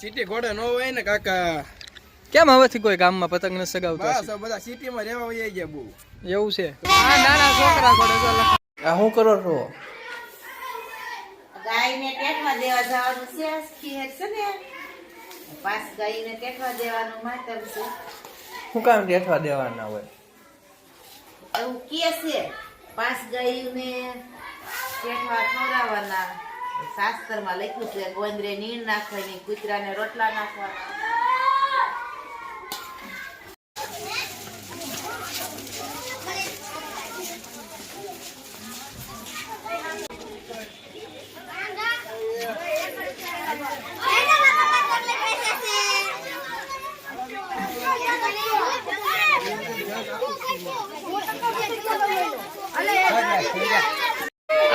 City ઘોડે નો હોય ને કાકા. કેમ હવેથી કોઈ ગામમાં પતંગ ન સગાવતા બધા સિટીમાં રહેવા વહી ગયા બહુ. એવું છે? આ નાના છોકરા ઘોડે તો આ શું કરો છો? ગાયને ટેટવા દેવા જવાનું છે ખીર છે ને. પાસ ગાયને ટેટવા દેવાનું માતર છે. શું કામ બેઠવા દેવાના હોય. એવું કે છે, પાસ ગાયને ટેટવા ખવડાવવાના. શાસ્ત્રમાં લખ્યું છે, ગોંદરે નીણ નાખવાની, કૂતરાને રોટલા નાખવાના.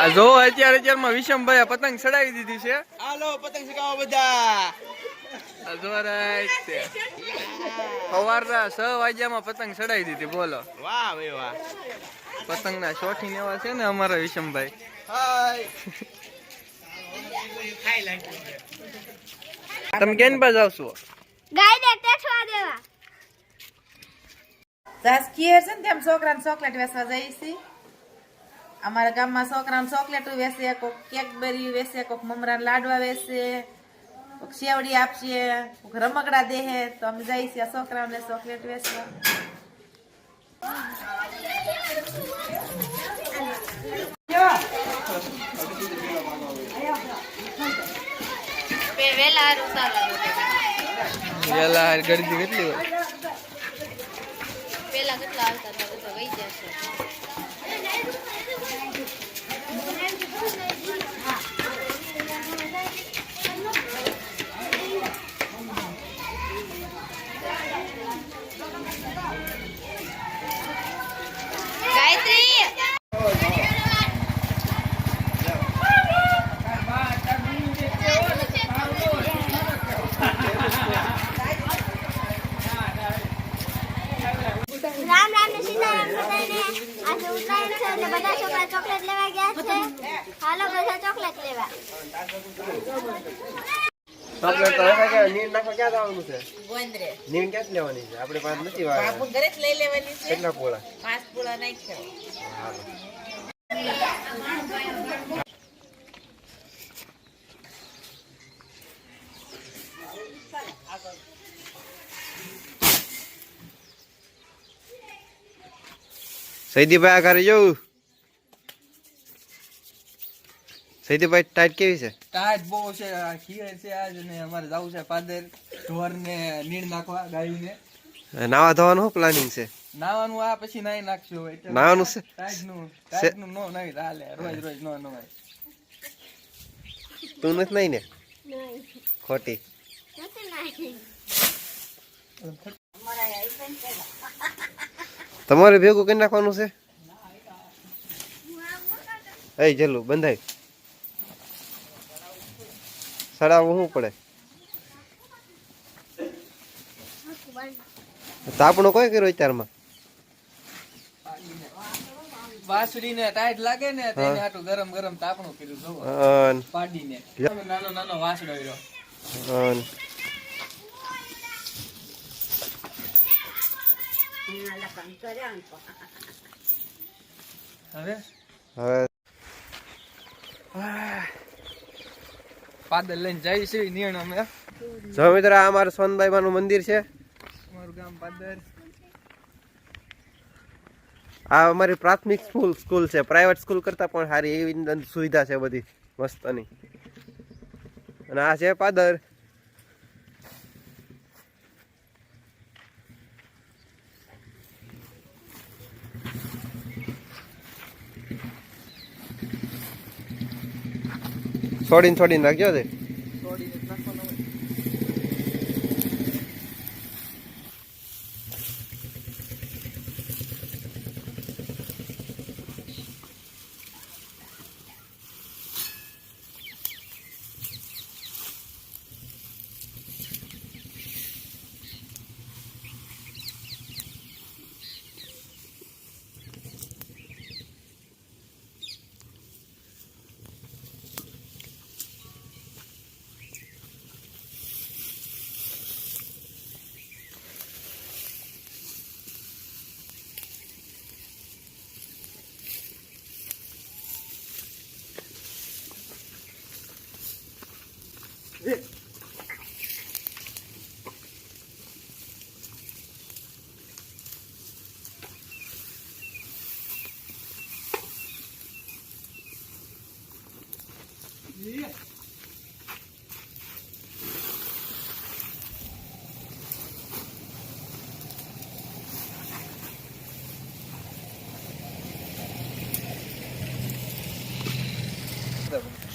આ જો અત્યારે અત્યારમાં વિષમભાઈ પતંગ ચડાવી દીધી છે. હાલો પતંગ ચગાવો બધા. આ જો રાઈટ છે. સવારના છ વાગ્યામાં પતંગ ચડાવી દીધી બોલો. વાહ ભાઈ વાહ. પતંગના શોખીન એવા છે ને અમારા વિષમભાઈ. હાય. તમે કેન પર આવશો? ગાયને ટેઠવા દેવા. સાસ ખીર છે ને તેમ છોકરાને ચોકલેટ વેચવા જઈએ છીએ અમારા ગામમાં છોકરાને ચોકલેટ વેચે કોક કેકબેરી વેચે કોક મમરાના લાડવા વેચે કોક શેવડી આપશે કોક રમકડા દેહે તો અમે જઈએ છીએ આ છોકરાઓને ચોકલેટ વેચવા. વેલા રૂસાલા વેલા ગરદી કેટલી હોય? પેલા કેટલા આવતા હતા બધા વહી જશે ગાયત્રી રામ રામ ને સીતારામ બધાને આજે ઉત્તરાયણ છે એટલે બધા છોકરા ચોકલેટ લેવા ગયા છે? હાલો બધા ચોકલેટ લેવા. ચોકલેટ તો હવે કે નીર નાખવા ક્યાં જવાનું છે? ગોંદરે. નીર ક્યાંથી લેવાની છે? આપણે પાસે નથી વાળા બાપુ ઘરે જ લઈ લેવાની છે? કેટલા પોળા? પાંચ પૂળા નાખ્યો. સૈદીભાઈ આ ઘરે જવું સૈદીભાઈ ટાઈટ કેવી છે? ટાઈટ બહુ છે ખીર છે આજ ને અમારે જવું છે પાદર ઢોર ને નીણ નાખવા ગાયને. નાવા ધોવાનું શું પ્લાનિંગ છે? નાવાનું આ પછી નાઈ નાખશું એટલે નાવાનું છે? ટાઈટનું ટાઈટનું નો નહીં હાલે રોજ રોજ નો નવાય. તું નથી નહીં ને? ખોટી. તમારે ભેગું કરી નાખવાનું છે? એ જલ્લું બંધાય. સડાવવું શું પડે? તાપણો કોઈ કર્યો અત્યારમાં? વાસળી ને ટાઈટ લાગે ને તેને આટલું ગરમ ગરમ તાપણું કર્યું જોવો. પાડીને. નાનો નાનો વાસડો રહ્યો. હવે? હવે? પાદર લઈને જઈ છે નિયણ અમે. જો મિત્ર આ અમારું સોનબાઈ નું મંદિર છે. અમારું ગામ પાદર. આ અમારી પ્રાથમિક સ્કૂલ સ્કૂલ છે. પ્રાઇવેટ સ્કૂલ કરતાં પણ સારી એવી સુવિધા છે બધી મસ્તની. અને આ છે પાદર. છોડીને છોડીને રાખજો છે?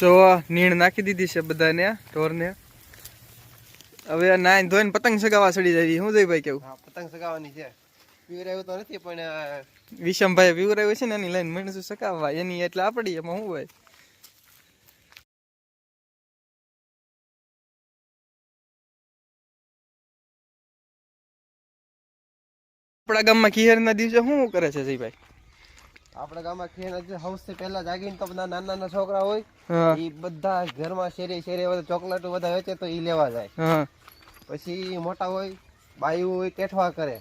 જો નીણ નાખી દીધી છે બધાને ઢોરને. હવે નાઈન ધોઈને પતંગ સગાવા સડી જાય શું જઈ ભાઈ કેવું? પતંગ સગાવવાની છે. પીવરાયું તો નથી પણ વિષમભાઈ પીવરાવ્યો છે ને એની લઈને માણસો સકાવવા એની એટલે આપડી એમાં શું હોય? આપણા ગામમાં ના દિવસે શું કરે છે જયભાઈ? આપણા ગામમાં ખેન હજી સૌથી પહેલા જાગીને તો બધા નાના નાના છોકરા હોય એ બધા ઘરમાં શેરી શેરી બધા ચોકલેટો બધા વેચે તો એ લેવા જાય. પછી મોટા હોય બાયું હોય ટેઠવા કરે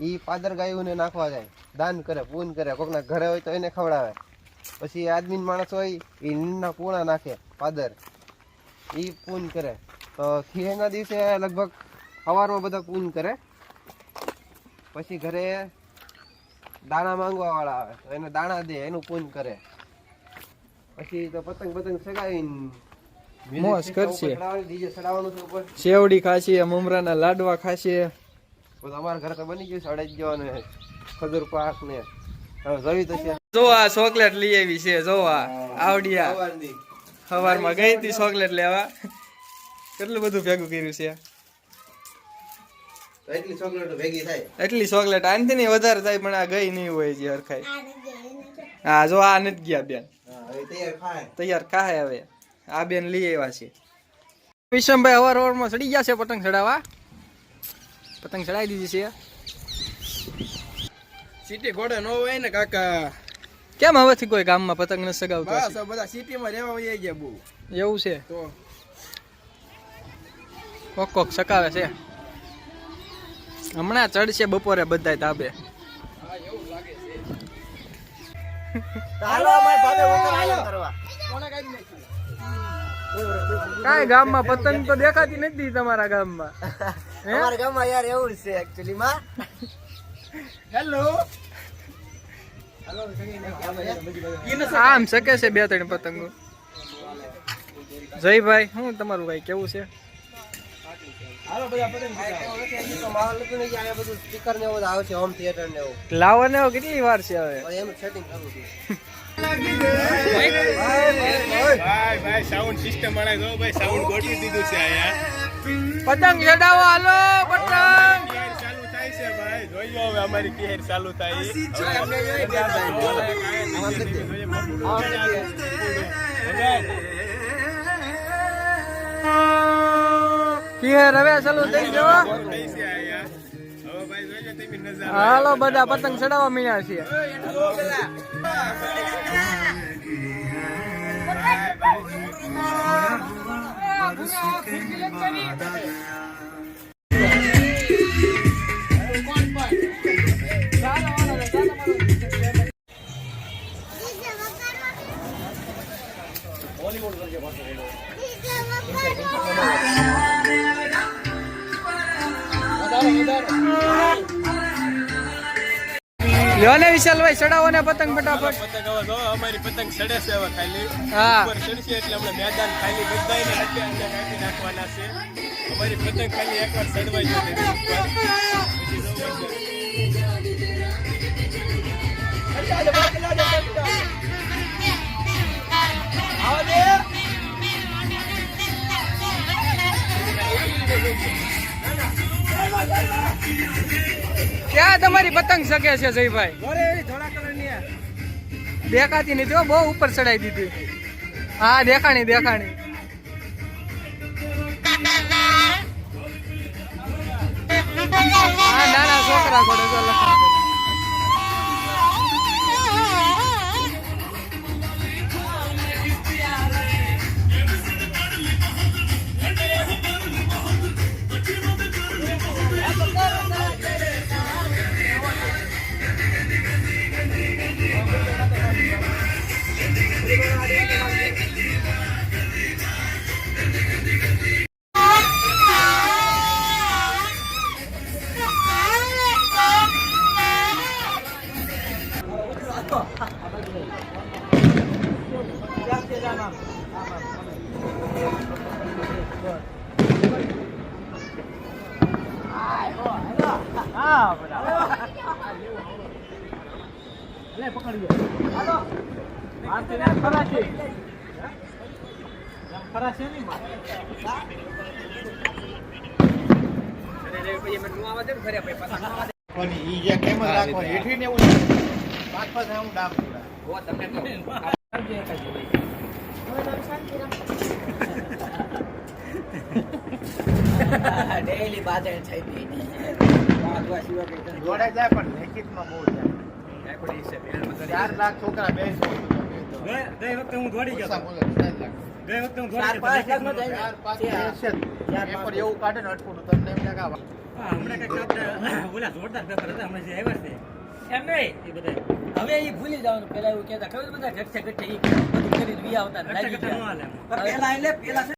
એ પાદર ગાયું નાખવા જાય દાન કરે પૂન કરે કોકના ઘરે હોય તો એને ખવડાવે. પછી આદમી માણસ હોય એ નીંદના પૂણા નાખે પાદર એ પૂન કરે. તો ખીરના દિવસે લગભગ સવારમાં બધા પૂન કરે. પછી ઘરે દાણા માંગવા વાળા આવે એને દાણા દે એનું પૂન કરે. પછી તો પતંગ પતંગ સગાવી મોસ કરશે. ડીજે સડાવવાનું છે ઉપર. સેવડી ખાશે મમરાના લાડવા ખાશે. અમારા ઘરે તો બની ગયું છે અડદિયો ને ખજૂર પાક ને. હવે જોઈ તો છે. જો આ ચોકલેટ લઈ આવી છે જો આ. આવડિયા. સવારમાં ગઈ હતી ચોકલેટ લેવા. કેટલું બધું ભેગું કર્યું છે? એટલી ચોકલેટો ભેગી થાય. એટલી ચોકલેટ આનથી નહીં વધારે થાય પણ આ ગઈ નહીં હોય જે હરખાઈ. હા જો આ નથી ગયા બેન. તૈયાર ખાય. હવે. આ બેન લઈ આવ્યા છે. વિષમભાઈ અવાર અવારમાં ચડી ગયા છે પતંગ ચડાવવા? પતંગ ચડાવી દીધી છે. સિટી ઘોડે નો હોય ને કાકા. કેમ હવેથી કોઈ ગામમાં પતંગ ન સગાવતા બસ બધા સિટીમાં રહેવા વહી ગયા બહુ. એવું છે. તો કોક કોક સકાવે છે. હમણાં ચડશે બપોરે બધાય તાબે કાંઈ ગામમાં પતંગ તો દેખાતી નથી તમારા ગામમાં? અમારા ગામમાં યાર એવું છે એકચ્યુઅલી માં. હેલો. આમ શકે છે બે ત્રણ પતંગો. જયભાઈ શું તમારું ભાઈ કેવું છે? હતું ને કેટલી વાર છે હવે? હવે સેટિંગ કરવું છે. ભાઈ ભાઈ સાઉન્ડ સિસ્ટમ વાળા ભાઈ સાઉન્ડ ગોઠવી દીધું છે પતંગ ચડાવો હાલો પતંગ! ચાલુ થાય છે ભાઈ? જોઈ હવે અમારી કેર ચાલુ થાય. કિહેર હવે ચાલુ થઈ જવો હાલો બધા પતંગ ચડાવવા મળ્યા છે લ્યો ને વિશાલભાઈ ચડાવો ને પતંગ ફટાફટ. પતંગ હવે જો અમારી પતંગ ચડે છે હવે ખાલી. હા. ઉપર ચડશે એટલે અમને મેદાન ખાલી બધાને હાથે અંદર નાખવાના છે. અમારી પતંગ ખાલી એકવાર ચડવાઈ જોઈએ ક્યાં તમારી પતંગ શકે છે જયભાઈ? દેખાતી નથી બહુ ઉપર ચડાઈ દીધી. હા દેખાણી દેખાણી. હા નાના છોકરા એવું પાંચ હું ડાબ તમને તો હું દોડી ગયો ગઈ. હા, હમણાં કંઈક હમણાં જે આવ્યા એ બધા હવે એ ભૂલી જવાનું પેલા એવું કહેતા ખબર બધા ઘટશે ઘટશે આવતા